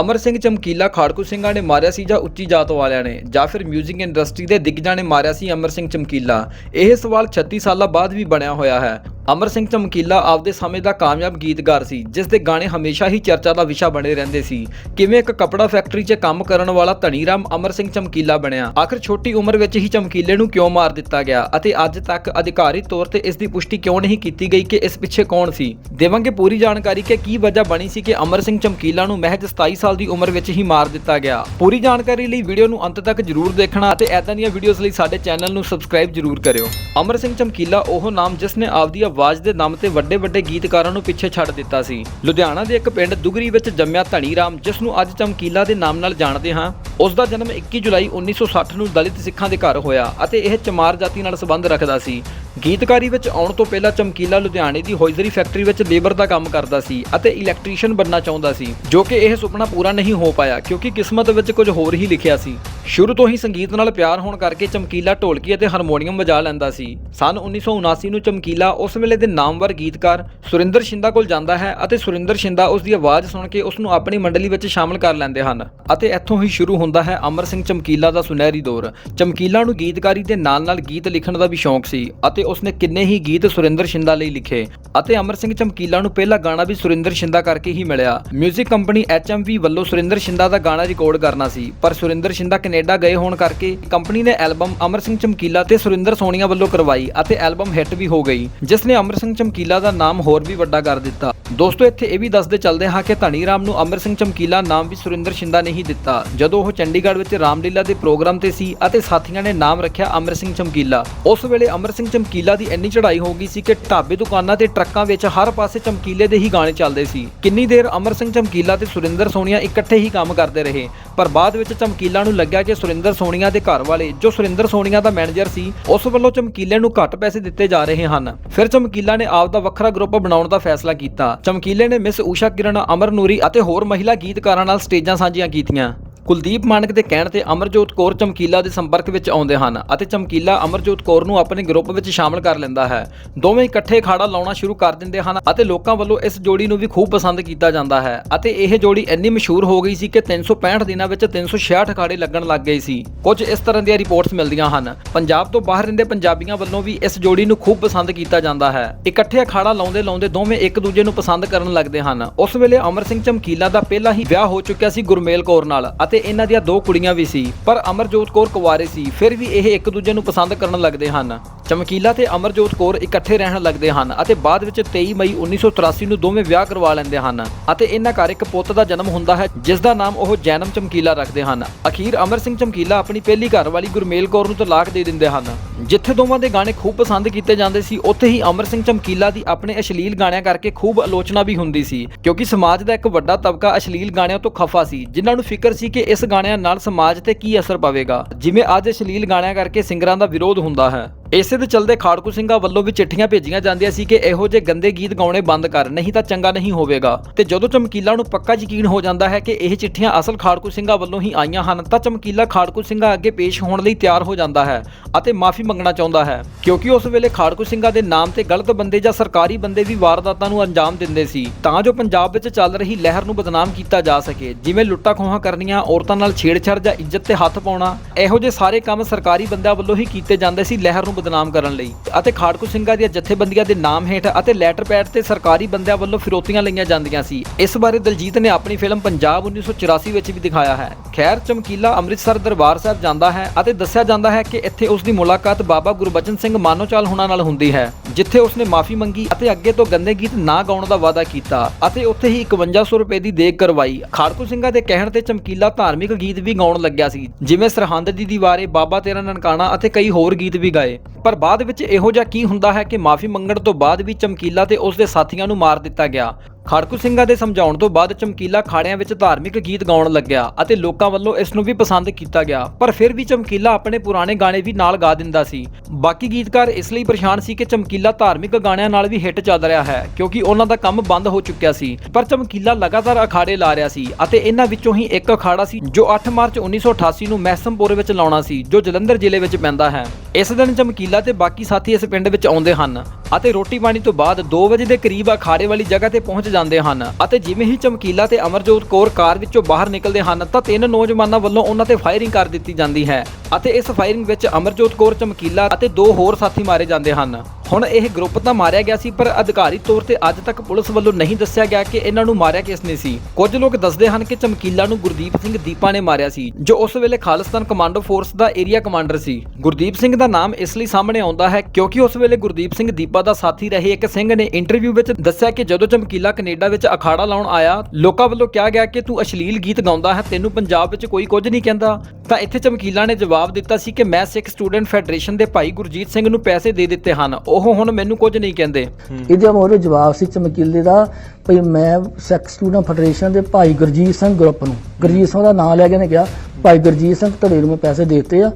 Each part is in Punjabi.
ਅਮਰ ਸਿੰਘ ਚਮਕੀਲਾ ਖਾੜਕੂ ਸਿੰਘਾਂ ਨੇ ਮਾਰਿਆ ਸੀ ਜਾਂ ਉੱਚੀ ਜਾਤ ਵਾਲਿਆਂ ਨੇ, ਜਾਂ ਫਿਰ 뮤직 ਇੰਡਸਟਰੀ ਦੇ ਦਿਗਜਾਂ ਨੇ ਮਾਰਿਆ ਸੀ ਅਮਰ ਸਿੰਘ ਚਮਕੀਲਾ। ਇਹ ਸਵਾਲ 36 ਸਾਲਾਂ ਬਾਅਦ ਵੀ ਬਣਿਆ ਹੋਇਆ ਹੈ। ਅਮਰ ਸਿੰਘ ਚਮਕੀਲਾ ਆਪਦੇ ਸਮੇਂ ਦਾ ਕਾਮਯਾਬ ਗੀਤਕਾਰ ਸੀ, ਜਿਸ ਦੇ ਗਾਣੇ ਹਮੇਸ਼ਾ ਹੀ ਚਰਚਾ ਦਾ ਵਿਸ਼ਾ ਬਣੇ ਰਹਿੰਦੇ ਸੀ। ਕਿਵੇਂ ਇੱਕ ਕਪੜਾ ਫੈਕਟਰੀ 'ਚ ਕੰਮ ਕਰਨ ਵਾਲਾ ਧਨੀਰਾਮ ਅਮਰ ਸਿੰਘ ਚਮਕੀਲਾ ਬਣਿਆ? ਆਖਰ ਛੋਟੀ ਉਮਰ ਵਿੱਚ ਹੀ ਚਮਕੀਲੇ ਨੂੰ ਕਿਉਂ ਮਾਰ ਦਿੱਤਾ ਗਿਆ? ਅਤੇ ਅੱਜ ਤੱਕ ਅਧਿਕਾਰੀ ਤੌਰ ਤੇ ਇਸ ਦੀ ਪੁਸ਼ਟੀ ਕਿਉਂ ਨਹੀਂ ਕੀਤੀ ਗਈ ਕਿ ਇਸ ਪਿੱਛੇ ਕੌਣ ਸੀ? ਦੇਵਾਂਗੇ ਪੂਰੀ ਜਾਣਕਾਰੀ ਕਿ ਕੀ ਵਜ੍ਹਾ ਬਣੀ ਸੀ ਕਿ ਅਮਰ ਸਿੰਘ ਚਮਕੀਲਾ ਨੂੰ ਮਹਿਜ 27 ਸਾਲ ਦੀ ਉਮਰ ਵਿੱਚ ਹੀ ਮਾਰ ਦਿੱਤਾ ਗਿਆ। ਪੂਰੀ ਜਾਣਕਾਰੀ ਲਈ ਵੀਡੀਓ ਨੂੰ ਅੰਤ ਤੱਕ ਜਰੂਰ ਦੇਖਣਾ ਅਤੇ ਐਦਾਂ ਦੀਆਂ ਵੀਡੀਓਜ਼ ਲਈ ਸਾਡੇ ਚੈਨਲ ਨੂੰ ਸਬਸਕ੍ਰਾਈਬ ਜਰੂਰ ਕਰਿਓ। ਅਮਰ ਸਿੰਘ ਚਮਕੀਲਾ, ਉਹ ਨਾਮ ਜਿਸ ਨੇ ਆਪਦੀ ਆਵਾਜ਼ ਦੇ ਨਾਮ ਤੇ ਵੱਡੇ ਵੱਡੇ ਗੀਤਕਾਰਾਂ ਨੂੰ ਪਿੱਛੇ ਛੱਡ ਦਿੱਤਾ ਸੀ। ਲੁਧਿਆਣਾ ਦੇ ਇੱਕ ਪਿੰਡ ਦੁਗਰੀ ਵਿੱਚ ਜੰਮਿਆ ਧਣੀ ਰਾਮ ਜਿਸ ਨੂੰ ਅੱਜ ਚਮਕੀਲਾ ਦੇ ਨਾਮ ਨਾਲ ਜਾਣਦੇ ਹਾਂ, ਉਸ ਦਾ ਜਨਮ 21 ਜੁਲਾਈ 1960 ਨੂੰ ਦਲਿਤ ਸਿੱਖਾਂ ਦੇ ਘਰ ਹੋਇਆ ਅਤੇ ਇਹ ਚਮਾਰ ਜਾਤੀ ਨਾਲ ਸੰਬੰਧ ਰੱਖਦਾ ਸੀ। ਗੀਤਕਾਰੀ ਵਿੱਚ ਆਉਣ ਤੋਂ ਪਹਿਲਾਂ ਚਮਕੀਲਾ ਲੁਧਿਆਣੇ ਦੀ ਹੋਇਜ਼ਰੀ ਫੈਕਟਰੀ ਵਿੱਚ ਲੇਬਰ ਦਾ ਕੰਮ ਕਰਦਾ ਸੀ ਅਤੇ ਇਲੈਕਟ੍ਰੀਸ਼ੀਅਨ ਬਣਨਾ ਚਾਹੁੰਦਾ ਸੀ, ਜੋ ਕਿ ਇਹ ਸੁਪਨਾ ਪੂਰਾ ਨਹੀਂ ਹੋ ਪਾਇਆ, ਕਿਉਂਕਿ ਕਿਸਮਤ ਵਿੱਚ ਕੁਝ ਹੋਰ ਹੀ ਲਿਖਿਆ ਸੀ। ਸ਼ੁਰੂ ਤੋਂ ਹੀ ਸੰਗੀਤ ਨਾਲ ਪਿਆਰ ਹੋਣ ਕਰਕੇ ਚਮਕੀਲਾ ਢੋਲਕੀ ਅਤੇ ਹਾਰਮੋਨੀਅਮ ਵਜਾ ਲੈਂਦਾ ਸੀ। ਸਨ 1979 ਨੂੰ ਚਮਕੀਲਾ ਉਸ ਵੇਲੇ ਦੇ ਨਾਮਵਰ ਗੀਤਕਾਰ ਸੁਰਿੰਦਰ ਸ਼ਿੰਦਾ ਕੋਲ ਜਾਂਦਾ ਹੈ ਅਤੇ ਸੁਰਿੰਦਰ ਸ਼ਿੰਦਾ ਉਸ ਦੀ ਆਵਾਜ਼ ਸੁਣ ਕੇ ਉਸ ਨੂੰ ਆਪਣੀ ਮੰਡਲੀ ਵਿੱਚ ਸ਼ਾਮਲ ਕਰ ਲੈਂਦੇ ਹਨ ਅਤੇ ਇੱਥੋਂ ਹੀ ਸ਼ੁਰੂ ਹੁੰਦਾ ਹੈ ਅਮਰ ਸਿੰਘ ਚਮਕੀਲਾ ਦਾ ਸੁਨਹਿਰੀ ਦੌਰ। ਚਮਕੀਲਾ ਨੂੰ ਗੀਤਕਾਰੀ ਦੇ ਨਾਲ-ਨਾਲ ਗੀਤ ਲਿਖਣ ਦਾ ਵੀ ਸ਼ੌਂਕ ਸੀ ਅਤੇ ਉਸਨੇ ਕਿੰਨੇ ਹੀ ਗੀਤ ਸੁਰਿੰਦਰ ਸ਼ਿੰਦਾ ਲਈ ਲਿਖੇ ਅਤੇ ਅਮਰ ਸਿੰਘ ਚਮਕੀਲਾ ਨੂੰ ਪਹਿਲਾ ਗਾਣਾ ਵੀ ਸੁਰਿੰਦਰ ਸ਼ਿੰਦਾ ਕਰਕੇ ਹੀ ਮਿਲਿਆ। 뮤직 ਕੰਪਨੀ HMV ਵੱਲੋਂ ਸੁਰਿੰਦਰ ਸ਼ਿੰਦਾ ਦਾ ਗਾਣਾ ਰਿਕਾਰਡ ਕਰਨਾ ਸੀ, ਪਰ ਸੁਰਿੰਦਰ ਸ਼ਿੰਦਾ ਕੈਨੇਡਾ ਗਏ ਹੋਣ ਕਰਕੇ ਕੰਪਨੀ ਨੇ ਐਲਬਮ ਅਮਰ ਸਿੰਘ ਚਮਕੀਲਾ ਤੇ ਸੁਰਿੰਦਰ ਸੋਨੀਆ ਵੱਲੋਂ ਕਰਵਾਈ ਅਤੇ ਐਲਬਮ ਹਿੱਟ ਵੀ ਹੋ ਗਈ, ਜਿਸ ਨੇ ਅਮਰ ਸਿੰਘ ਚਮਕੀਲਾ ਦਾ ਨਾਮ ਹੋਰ ਵੀ ਵੱਡਾ ਕਰ ਦਿੱਤਾ। ਦੋਸਤੋ, ਇੱਥੇ ਇਹ ਵੀ ਦੱਸਦੇ ਚੱਲਦੇ ਹਾਂ ਕਿ ਧਨੀ ਰਾਮ ਨੂੰ ਅਮਰ ਸਿੰਘ ਚਮਕੀਲਾ ਨਾਮ ਵੀ ਸੁਰਿੰਦਰ ਸ਼ਿੰਦਾ ਨੇ ਹੀ ਦਿੱਤਾ। ਜਦੋਂ ਉਹ ਚੰਡੀਗੜ੍ਹ ਵਿੱਚ ਰਾਮਲੀਲਾ ਦੇ ਪ੍ਰੋਗਰਾਮ ਤੇ ਸੀ ਅਤੇ ਸਾਥੀਆਂ ਨੇ ਨਾਮ ਰੱਖਿਆ ਅਮਰ ਸਿੰਘ ਚਮਕੀਲਾ। ਉਸ ਵੇਲੇ ਅਮਰ ਸਿੰਘ ਚਮਕੀਲਾ ਦੀ ਇੰਨੀ ਚੜ੍ਹਾਈ ਹੋ ਗਈ ਸੀ ਕਿ ਢਾਬੇ, ਦੁਕਾਨਾਂ ਤੇ ਟਰੱਕਾਂ ਵਿੱਚ ਹਰ ਪਾਸੇ ਚਮਕੀਲੇ ਦੇ ਹੀ ਗਾਣੇ ਚੱਲਦੇ ਸੀ। ਕਿੰਨੀ ਦੇਰ ਅਮਰ ਸਿੰਘ ਚਮਕੀਲਾ ਤੇ ਸੁਰਿੰਦਰ ਸੋਨੀਆ ਇਕੱਠੇ ਹੀ ਕੰਮ ਕਰਦੇ ਰਹੇ, ਪਰ ਬਾਅਦ ਵਿੱਚ ਚਮਕੀਲਾ ਨੂੰ ਲੱਗਿਆ ਕਿ ਸੁਰਿੰਦਰ ਸੋਨੀਆ ਦੇ ਘਰ ਵਾਲੇ, ਜੋ ਸੁਰਿੰਦਰ ਸੋਨੀਆ ਦਾ ਮੈਨੇਜਰ ਸੀ, ਉਸ ਵੱਲੋਂ ਚਮਕੀਲੇ ਨੂੰ ਘੱਟ ਪੈਸੇ ਦਿੱਤੇ ਜਾ ਰਹੇ ਹਨ। ਫਿਰ ਚਮਕੀਲਾ ਨੇ ਆਪ ਦਾ ਵੱਖਰਾ ਗਰੁੱਪ ਬਣਾਉਣ ਦਾ ਫੈਸਲਾ ਕੀਤਾ। ਚਮਕੀਲੇ ਨੇ ਮਿਸ ਊਸ਼ਾ ਕਿਰਨ ਅਮਰ ਨੂਰੀ ਅਤੇ ਹੋਰ ਮਹਿਲਾ ਗੀਤਕਾਰਾਂ ਨਾਲ ਸਟੇਜਾਂ ਸਾਂਝੀਆਂ ਕੀਤੀਆਂ। ਕੁਲਦੀਪ ਮਾਨਕ ਦੇ ਕਹਿਣ ਤੇ ਅਮਰਜੋਤ ਕੌਰ ਚਮਕੀਲਾ ਦੇ ਸੰਪਰਕ ਵਿੱਚ ਆਉਂਦੇ ਹਨ ਅਤੇ ਚਮਕੀਲਾ ਅਮਰਜੋਤ ਕੌਰ ਨੂੰ ਆਪਣੇ ਗਰੁੱਪ ਵਿੱਚ ਸ਼ਾਮਲ ਕਰ ਲੈਂਦਾ ਹੈ। ਦੋਵੇਂ ਇਕੱਠੇ ਖਾੜਾ ਲਾਉਣਾ ਸ਼ੁਰੂ ਕਰ ਦਿੰਦੇ ਹਨ ਅਤੇ ਲੋਕਾਂ ਵੱਲੋਂ ਇਸ ਜੋੜੀ ਨੂੰ ਵੀ ਖੂਬ ਪਸੰਦ ਕੀਤਾ ਜਾਂਦਾ ਹੈ ਅਤੇ ਇਹ ਜੋੜੀ ਇੰਨੀ ਮਸ਼ਹੂਰ ਹੋ ਗਈ ਸੀ ਕਿ 365 ਦਿਨਾਂ ਵਿੱਚ 366 ਖਾੜੇ ਲੱਗਣ ਲੱਗ ਗਏ ਸੀ। ਕੁਝ ਇਸ ਤਰ੍ਹਾਂ ਦੀਆਂ ਰਿਪੋਰਟਸ ਮਿਲਦੀਆਂ ਹਨ। ਪੰਜਾਬ ਤੋਂ ਬਾਹਰ ਰਹਿੰਦੇ ਪੰਜਾਬੀਆਂ ਵੱਲੋਂ ਵੀ ਇਸ ਜੋੜੀ ਨੂੰ ਖੂਬ ਪਸੰਦ ਕੀਤਾ ਜਾਂਦਾ ਹੈ। ਇਕੱਠੇ ਅਖਾੜਾ ਲਾਉਂਦੇ ਲਾਉਂਦੇ ਦੋਵੇਂ ਇੱਕ ਦੂਜੇ ਨੂੰ ਪਸੰਦ ਕਰਨ ਲੱਗਦੇ ਹਨ। ਉਸ ਵੇਲੇ ਅਮਰ ਸਿੰਘ ਚਮਕੀਲਾ ਦਾ ਪਹਿਲਾਂ ਹੀ ਵਿਆਹ ਹੋ ਚੁੱਕਿਆ ਸੀ ਗੁਰਮੇਲ ਕੌਰ ਨਾਲ ਅਤੇ ਇਹਨਾਂ ਦੀਆਂ ਦੋ ਕੁੜੀਆਂ ਵੀ ਸੀ, ਪਰ ਅਮਰਜੋਤ ਕੌਰ ਕੁਵਾਰੇ ਸੀ, ਫਿਰ ਵੀ ਇਹ ਇੱਕ ਦੂਜੇ ਨੂੰ ਪਸੰਦ ਕਰਨ ਲੱਗਦੇ ਹਨ। ਚਮਕੀਲਾ ਤੇ ਅਮਰਜੋਤ ਕੌਰ ਇਕੱਠੇ ਰਹਿਣ ਲੱਗਦੇ ਹਨ ਅਤੇ ਬਾਅਦ ਵਿੱਚ 23 ਮਈ 1983 ਨੂੰ ਦੋਵੇਂ ਵਿਆਹ ਕਰਵਾ ਲੈਂਦੇ ਹਨ ਅਤੇ ਇਹਨਾਂ ਘਰ ਇੱਕ ਪੁੱਤ ਦਾ ਜਨਮ ਹੁੰਦਾ ਹੈ, ਜਿਸ ਦਾ ਨਾਮ ਉਹ ਜੈਨਮ ਚਮਕੀਲਾ ਰੱਖਦੇ ਹਨ। ਅਖੀਰ ਅਮਰ ਸਿੰਘ ਚਮਕੀਲਾ ਆਪਣੀ ਪਹਿਲੀ ਘਰ ਵਾਲੀ ਗੁਰਮੇਲ ਕੌਰ ਨੂੰ ਤਲਾਕ ਦੇ ਦਿੰਦੇ ਹਨ। ਜਿੱਥੇ ਦੋਵਾਂ ਦੇ ਗਾਣੇ ਖੂਬ ਪਸੰਦ ਕੀਤੇ ਜਾਂਦੇ ਸੀ, ਉੱਥੇ ਹੀ ਅਮਰ ਸਿੰਘ ਚਮਕੀਲਾ ਦੀ ਆਪਣੇ ਅਸ਼ਲੀਲ ਗਾਣਿਆਂ ਕਰਕੇ ਖੂਬ ਆਲੋਚਨਾ ਵੀ ਹੁੰਦੀ ਸੀ, ਕਿਉਂਕਿ ਸਮਾਜ ਦਾ ਇੱਕ ਵੱਡਾ ਤਬਕਾ ਅਸ਼ਲੀਲ ਗਾਣਿਆਂ ਤੋਂ ਖਫਾ ਸੀ, ਜਿਨ੍ਹਾਂ ਨੂੰ ਫਿਕਰ ਸੀ ਕਿ ਇਸ ਗਾਣਿਆਂ ਨਾਲ ਸਮਾਜ ਤੇ ਕੀ ਅਸਰ ਪਵੇਗਾ? ਜਿਵੇਂ ਅੱਜ ਅਸ਼ਲੀਲ ਗਾਣਿਆਂ ਕਰਕੇ ਸਿੰਗਰਾਂ ਦਾ ਵਿਰੋਧ ਹੁੰਦਾ ਹੈ। ਇਸੇ ਦੇ ਚਲਦੇ ਖਾੜਕੂ ਸਿੰਘਾਂ ਵੱਲੋਂ ਵੀ ਚਿੱਠੀਆਂ ਭੇਜੀਆਂ ਜਾਂਦੀਆਂ ਸੀ ਕਿ ਇਹੋ ਜਿਹੇ ਗੰਦੇ ਗੀਤ ਗਾਉਣੇ ਬੰਦ ਕਰ, ਨਹੀਂ ਤਾਂ ਚੰਗਾ ਨਹੀਂ ਹੋਵੇਗਾ। ਤੇ ਜਦੋਂ ਚਮਕੀਲਾ ਨੂੰ ਪੱਕਾ ਯਕੀਨ ਹੋ ਜਾਂਦਾ ਹੈ ਕਿ ਇਹ ਚਿੱਠੀਆਂ ਅਸਲ ਖਾੜਕੂ ਸਿੰਘਾਂ ਵੱਲੋਂ ਹੀ ਆਈਆਂ ਹਨ, ਤਾਂ ਚਮਕੀਲਾ ਖਾੜਕੂ ਸਿੰਘਾਂ ਅੱਗੇ ਪੇਸ਼ ਹੋਣ ਲਈ ਤਿਆਰ ਹੋ ਜਾਂਦਾ ਹੈ ਅਤੇ ਮਾਫੀ ਮੰਗਣਾ ਚਾਹੁੰਦਾ ਹੈ। ਕਿਉਂਕਿ ਉਸ ਵੇਲੇ ਖਾੜਕੂ ਸਿੰਘਾਂ ਦੇ ਨਾਮ ਤੇ ਗਲਤ ਬੰਦੇ ਜਾਂ ਸਰਕਾਰੀ ਬੰਦੇ ਵੀ ਵਾਰਦਾਤਾਂ ਨੂੰ ਅੰਜਾਮ ਦਿੰਦੇ ਸੀ। ਤਾਂ ਜੋ ਪੰਜਾਬ ਵਿੱਚ ਚੱਲ ਰਹੀ ਲਹਿਰ ਨੂੰ ਬਦਨਾਮ ਕੀਤਾ ਜਾ ਸਕੇ, ਜਿਵੇਂ ਲੁੱਟਾਂ ਖੋਹਾਂ ਕਰਨੀਆਂ, ਔਰਤਾਂ ਨਾਲ ਛੇੜਛਾੜ ਜਾਂ ਇੱਜ਼ਤ ਤੇ ਹੱਥ ਪਾਉਣਾ, ਇਹੋ ਜਿਹੇ ਸਾਰੇ ਕੰਮ ਸਰਕਾਰੀ ਬੰਦਿਆਂ ਵੱਲੋਂ ਹੀ ਕੀਤੇ ਜਾਂਦੇ ਸੀ, ਲਹਿਰ ਨੂੰ ਬਦਨਾਮ ਕਰਨ ਲਈ ਅਤੇ ਖਾੜਕੂ ਸਿੰਘਾਂ ਦੀਆਂ ਜਥੇਬੰਦੀਆਂ ਦੇ ਨਾਮ ਹੇਠ ਅਤੇ ਲੈਟਰ ਪੈਡ ਤੇ ਸਰਕਾਰੀ ਬੰਦਿਆਂ ਵੱਲੋਂ ਫਿਰੌਤੀਆਂ ਲਈਆਂ ਜਾਂਦੀਆਂ ਸੀ। ਇਸ ਬਾਰੇ ਦਲਜੀਤ ਨੇ ਆਪਣੀ ਫਿਲਮ ਪੰਜਾਬ 1984 ਵਿੱਚ ਵੀ ਦਿਖਾਇਆ ਹੈ। ਖੈਰ, ਚਮਕੀਲਾ ਅੰਮ੍ਰਿਤਸਰ ਦਰਬਾਰ ਸਾਹਿਬ ਜਾਂਦਾ ਹੈ ਅਤੇ ਦੱਸਿਆ ਜਾਂਦਾ ਹੈ ਕਿ ਇੱਥੇ ਉਸ ਦੀ ਮੁਲਾਕਾਤ ਬਾਬਾ ਗੁਰਬਚਨ ਸਿੰਘ ਮਾਨੋਚਾਲ ਹੁਣਾਂ ਨਾਲ ਹੁੰਦੀ ਹੈ, ਜਿੱਥੇ ਉਸਨੇ ਮਾਫੀ ਮੰਗੀ ਅਤੇ ਅੱਗੇ ਤੋਂ ਗੰਦੇ ਗੀਤ ਨਾ ਗਾਉਣ ਦਾ ਵਾਅਦਾ ਕੀਤਾ ਅਤੇ ਉੱਥੇ ਹੀ 5100 ਰੁਪਏ ਦੀ ਦੇਗ ਕਰਵਾਈ। ਖਾੜਕੂ ਸਿੰਘਾਂ ਦੇ ਕਹਿਣ ਤੇ ਚਮਕੀਲਾ ਧਾਰਮਿਕ ਗੀਤ ਵੀ ਗਾਉਣ ਲੱਗਿਆ ਸੀ, ਜਿਵੇਂ ਸਰਹੰਦ ਦੀ ਦੀਵਾਰੇ ਬਾਬਾ ਤੇਰਾ ਨਨਕਾਣਾ ਅਤੇ ਕਈ ਹੋਰ ਗੀਤ ਵੀ ਗਾਏ। ਪਰ ਬਾਅਦ ਵਿੱਚ ਇਹੋ ਜਿਹਾ ਕੀ ਹੁੰਦਾ ਹੈ ਕਿ ਮਾਫੀ ਮੰਗਣ ਤੋਂ ਬਾਅਦ ਵੀ ਚਮਕੀਲਾ ਤੇ ਉਸ ਦੇ ਸਾਥੀਆਂ ਨੂੰ ਮਾਰ ਦਿੱਤਾ ਗਿਆ। ਖਾੜਕੂ ਸਿੰਘਾਂ ਦੇ ਸਮਝਾਉਣ ਤੋਂ ਬਾਅਦ ਚਮਕੀਲਾ ਖਾੜਿਆਂ ਵਿੱਚ ਧਾਰਮਿਕ ਗੀਤ ਗਾਉਣ ਲੱਗਿਆ ਅਤੇ ਲੋਕਾਂ ਵੱਲੋਂ ਇਸ ਨੂੰ ਵੀ ਪਸੰਦ ਕੀਤਾ ਗਿਆ। ਪਰ ਫਿਰ ਵੀ ਚਮਕੀਲਾ ਆਪਣੇ ਪੁਰਾਣੇ ਗਾਣੇ ਵੀ ਨਾਲ ਗਾ ਦਿੰਦਾ ਸੀ। ਬਾਕੀ ਗੀਤਕਾਰ ਇਸ ਲਈ ਪਰੇਸ਼ਾਨ ਸੀ ਕਿ ਚਮਕੀਲਾ ਧਾਰਮਿਕ ਗਾਣਿਆਂ ਨਾਲ ਵੀ ਹਿੱਟ ਚੱਲ ਰਿਹਾ ਹੈ, ਕਿਉਂਕਿ ਉਹਨਾਂ ਦਾ ਕੰਮ ਬੰਦ ਹੋ ਚੁੱਕਿਆ ਸੀ। ਪਰ ਚਮਕੀਲਾ ਲਗਾਤਾਰ ਅਖਾੜੇ ਲਾ ਰਿਹਾ ਸੀ ਅਤੇ ਇਹਨਾਂ ਵਿੱਚੋਂ ਹੀ ਇੱਕ ਅਖਾੜਾ ਸੀ ਜੋ 8 ਮਾਰਚ 1988 ਨੂੰ ਮਹਿਸਮਪੁਰ ਵਿੱਚ ਲਾਉਣਾ ਸੀ, ਜੋ ਜਲੰਧਰ ਜ਼ਿਲ੍ਹੇ ਵਿੱਚ ਪੈਂਦਾ ਹੈ। ਇਸ ਦਿਨ ਚਮਕੀਲਾ ਤੇ ਬਾਕੀ ਸਾਥੀ ਇਸ ਪਿੰਡ ਵਿੱਚ ਆਉਂਦੇ ਹਨ। ਅਤੇ ਰੋਟੀ ਪਾਣੀ ਤੋਂ ਬਾਅਦ 2 ਵਜੇ ਦੇ ਕਰੀਬ ਅਖਾੜੇ ਵਾਲੀ ਜਗ੍ਹਾ ਤੇ ਪਹੁੰਚ ਜਾਂਦੇ ਹਨ। ਅਤੇ ਜਿਵੇਂ ਹੀ ਚਮਕੀਲਾ ਤੇ ਅਮਰਜੋਤ ਕੌਰ ਕਾਰ ਵਿੱਚੋਂ ਬਾਹਰ ਨਿਕਲਦੇ ਹਨ, ਤਾਂ ਤਿੰਨ ਨੌਜਵਾਨਾਂ ਵੱਲੋਂ ਉਹਨਾਂ ਤੇ ਫਾਇਰਿੰਗ ਕਰ ਦਿੱਤੀ ਜਾਂਦੀ ਹੈ। ਅਤੇ ਇਸ ਫਾਇਰਿੰਗ ਵਿੱਚ ਅਮਰਜੋਤ ਕੌਰ, ਚਮਕੀਲਾ ਅਤੇ ਦੋ ਹੋਰ ਸਾਥੀ ਮਾਰੇ ਜਾਂਦੇ ਹਨ। ਹੁਣ ਇਹ ਗਰੁੱਪ ਤਾਂ ਮਾਰਿਆ ਗਿਆ ਸੀ, ਪਰ ਅਧਿਕਾਰੀ ਤੌਰ ਤੇ ਅੱਜ ਤੱਕ ਪੁਲਿਸ ਵੱਲੋਂ ਨਹੀਂ ਦੱਸਿਆ ਗਿਆ ਕਿ ਇਹਨਾਂ ਨੂੰ ਮਾਰਿਆ ਕਿਸ ਨੇ ਸੀ। ਕੁਝ ਲੋਕ ਦੱਸਦੇ ਹਨ ਕਿ ਚਮਕੀਲਾ ਨੂੰ ਗੁਰਦੀਪ ਸਿੰਘ ਦੀਪਾ ਨੇ ਮਾਰਿਆ ਸੀ, ਜੋ ਉਸ ਵੇਲੇ ਖਾਲਿਸਤਾਨ ਕਮਾਂਡੋ ਫੋਰਸ ਦਾ ਏਰੀਆ ਕਮਾਂਡਰ ਸੀ। ਗੁਰਦੀਪ ਸਿੰਘ ਦਾ ਨਾਮ ਇਸ ਲਈ ਸਾਹਮਣੇ ਆਉਂਦਾ ਹੈ ਕਿਉਂਕਿ ਉਸ ਵੇਲੇ ਗੁਰਦੀਪ ਸਿੰਘ ਦੀਪਾ ਦਾ ਸਾਥੀ ਰਹੇ ਇੱਕ ਸਿੰਘ ਨੇ ਇੰਟਰਵਿਊ ਵਿੱਚ ਦੱਸਿਆ ਕਿ ਜਦੋਂ ਚਮਕੀਲਾ ਕੈਨੇਡਾ ਵਿੱਚ ਅਖਾੜਾ ਲਾਉਣ ਆਇਆ, ਲੋਕਾਂ ਵੱਲੋਂ ਕਿਹਾ ਗਿਆ ਕਿ ਤੂੰ ਅਸ਼ਲੀਲ ਗੀਤ ਗਾਉਂਦਾ ਹੈ, ਤੈਨੂੰ ਪੰਜਾਬ ਵਿੱਚ ਕੋਈ ਕੁਝ ਨਹੀਂ ਕਹਿੰਦਾ। ਤਾਂ ਇੱਥੇ ਚਮਕੀਲਾ ਨੇ ਜਵਾਬ ਦਿੱਤਾ ਸੀ ਕਿ ਮੈਂ ਸਿੱਖ ਸਟੂਡੈਂਟ ਫੈਡਰੇਸ਼ਨ ਦੇ ਭਾਈ ਗੁਰਜੀਤ ਸਿੰਘ ਨੂੰ ਪੈਸੇ ਦੇ ਦਿੱਤੇ ਹਨ, ਉਹ ਹੁਣ ਮੈਨੂੰ ਕੁਝ ਨਹੀਂ ਕਹਿੰਦੇ। ਇਹਦੇ ਮੋਰੇ ਜਵਾਬ ਸੀ ਚਮਕੀਲੇ ਦਾ ਭਈ ਮੈਂ ਸੈਕਸ ਸਟੂਡੈਂਟ ਫੈਡਰੇਸ਼ਨ ਦੇ ਭਾਈ ਗੁਰਜੀਤ ਸਿੰਘ ਗਰੁੱਪ ਨੂੰ ਗੁਰਜੀਤ ਸਿੰਘ ਦਾ ਨਾਮ ਲੈ ਕੇ ਨੇ ਕਿਹਾ ਭਾਈ ਗੁਰਜੀਤ ਸਿੰਘ ਤੁਹਾਡੇ ਨੂੰ ਮੈਂ ਪੈਸੇ ਦਿੱਤੇ ਆ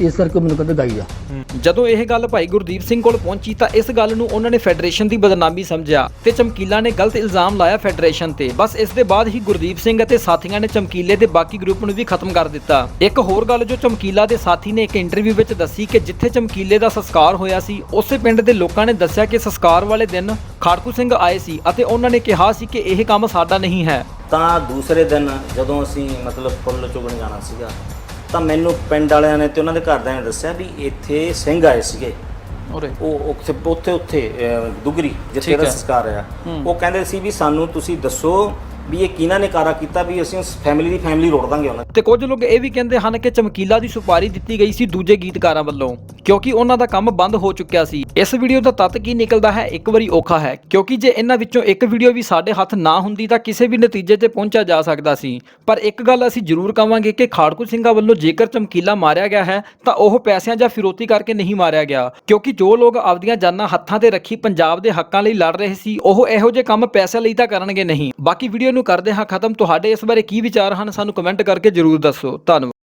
ਇਸ ਕਰਕੇ ਮੈਨੂੰ ਕਹਿੰਦੇ ਗਾਈ ਆ। ਜਦੋਂ ਇਹ ਗੱਲ ਭਾਈ ਗੁਰਦੀਪ ਸਿੰਘ ਕੋਲ ਪਹੁੰਚੀ ਤਾਂ ਇਸ ਗੱਲ ਨੂੰ ਉਹਨਾਂ ਨੇ ਫੈਡਰੇਸ਼ਨ ਦੀ ਬਦਨਾਮੀ ਸਮਝਿਆ ਤੇ ਚਮਕੀਲਾ ਨੇ ਗਲਤ ਇਲਜ਼ਾਮ ਲਾਇਆ ਫੈਡਰੇਸ਼ਨ ਤੇ। ਬਸ ਇਸ ਦੇ ਬਾਅਦ ਹੀ ਗੁਰਦੀਪ ਸਿੰਘ ਅਤੇ ਸਾਥੀਆਂ ਨੇ ਚਮਕੀਲੇ ਦੇ ਬਾਕੀ ਗਰੁੱਪ ਨੂੰ ਵੀ ਖਤਮ ਕਰ ਦਿੱਤਾ। ਇੱਕ ਹੋਰ ਗੱਲ ਜੋ ਚਮਕੀਲਾ ਦੇ ਸਾਥੀ ਨੇ ਇੱਕ ਇੰਟਰਵਿਊ ਵਿੱਚ ਦੱਸੀ ਕਿ ਜਿੱਥੇ ਚਮਕੀਲੇ ਦਾ ਸੰਸਕਾਰ ਹੋਇਆ ਸੀ ਉਸੇ ਪਿੰਡ ਦੇ ਲੋਕਾਂ ਨੇ ਦੱਸਿਆ ਕਿ ਸੰਸਕਾਰ ਵਾਲੇ ਦਿਨ ਖਾੜਕੂ ਸਿੰਘ ਆਏ ਸੀ ਅਤੇ ਉਹਨਾਂ ਨੇ ਕਿਹਾ ਸੀ ਕਿ ਇਹ ਕੰਮ ਸਾਡਾ ਨਹੀਂ ਹੈ ਤਾਂ ਦੂਸਰੇ ਦਿਨ ਜਦੋਂ ਅਸੀਂ ਮਤਲਬ ਫੁੱਲ ਚੁਗਣ ਜਾਣਾ ਸੀਗਾ ਤਾਂ ਮੈਨੂੰ ਪਿੰਡ ਵਾਲਿਆਂ ਨੇ ਤੇ ਉਹਨਾਂ ਦੇ ਘਰਦਿਆਂ ਨੇ ਦੱਸਿਆ ਵੀ ਇੱਥੇ ਸਿੰਘ ਆਏ ਸੀਗੇ ਉਰੇ ਉਹ ਉੱਥੇ ਉੱਥੇ ਉੱਥੇ ਅਹ, ਦੁਗਰੀ ਜਿੱਥੇ ਠੀਕ ਦਾ ਹੈ। ਸੰਸਕਾਰ ਆ। ਉਹ ਕਹਿੰਦੇ ਸੀ ਵੀ ਸਾਨੂੰ ਤੁਸੀਂ ਦੱਸੋ ਵੀ ਇਹ ਕਿਹਨਾਂ ਨੇ ਕਾਰਾ ਕੀਤਾ ਵੀ ਅਸੀਂ ਉਸ ਫੈਮਿਲੀ ਦੀ ਫੈਮਿਲੀ ਰੋੜ ਦਾਂਗੇ ਉਹਨਾਂ ਤੇ ਕੁਝ ਲੋਕ ਇਹ ਵੀ ਕਹਿੰਦੇ ਹਨ ਕਿ ਚਮਕੀਲਾ ਦੀ ਸੁਪਾਰੀ ਦਿੱਤੀ ਗਈ ਸੀ ਦੂਜੇ ਗੀਤਕਾਰਾਂ ਵੱਲੋਂ, ਕਿਉਂਕਿ ਉਹਨਾਂ ਦਾ ਕੰਮ ਬੰਦ ਹੋ ਚੁੱਕਿਆ ਸੀ। ਇਸ ਵੀਡੀਓ ਦਾ ਤੱਤ ਕੀ ਨਿਕਲਦਾ ਹੈ, ਇੱਕ ਵਾਰੀ ਔਖਾ ਹੈ, ਕਿਉਂਕਿ ਜੇ ਇਹਨਾਂ ਵਿੱਚੋਂ ਇੱਕ ਵੀਡੀਓ ਵੀ ਸਾਡੇ ਹੱਥ ਨਾ ਹੁੰਦੀ ਤਾਂ ਕਿਸੇ ਵੀ ਨਤੀਜੇ ਤੇ ਪਹੁੰਚਿਆ ਜਾ ਸਕਦਾ ਸੀ। ਪਰ ਇੱਕ ਗੱਲ ਅਸੀਂ ਜ਼ਰੂਰ ਕਵਾਂਗੇ ਕਿ ਖਾੜਕੂ ਸਿੰਘਾਂ ਵੱਲੋਂ ਜੇਕਰ ਚਮਕੀਲਾ ਮਾਰਿਆ ਗਿਆ ਹੈ, ਤਾਂ ਉਹ ਪੈਸਿਆਂ ਜਾਂ ਫਿਰੋਤੀ ਕਰਕੇ ਨਹੀਂ ਮਾਰਿਆ ਗਿਆ, ਕਿਉਂਕਿ ਜੋ ਲੋਕ ਆਪਦੀਆਂ ਜਾਨਾਂ ਹੱਥਾਂ ਤੇ ਰੱਖੀ ਪੰਜਾਬ ਦੇ ਹੱਕਾਂ ਲਈ ਲੜ ਰਹੇ ਸੀ, ਉਹ ਇਹੋ ਜਿਹੇ ਕੰਮ ਪੈਸੇ ਲਈ ਤਾਂ ਕਰਨਗੇ ਨਹੀਂ। ਬਾਕੀ ਵੀਡੀਓ ਨੂੰ ਕਰਦੇ ਹਾਂ ਖਤਮ। ਤੁਹਾਡੇ ਇਸ ਬਾਰੇ ਕੀ ਵਿਚਾਰ ਹਨ ਸਾਨੂੰ ਕਮੈਂਟ ਕਰਕੇ ਜ਼ਰੂਰ ਦੱਸੋ। ਧੰਨਵਾਦ।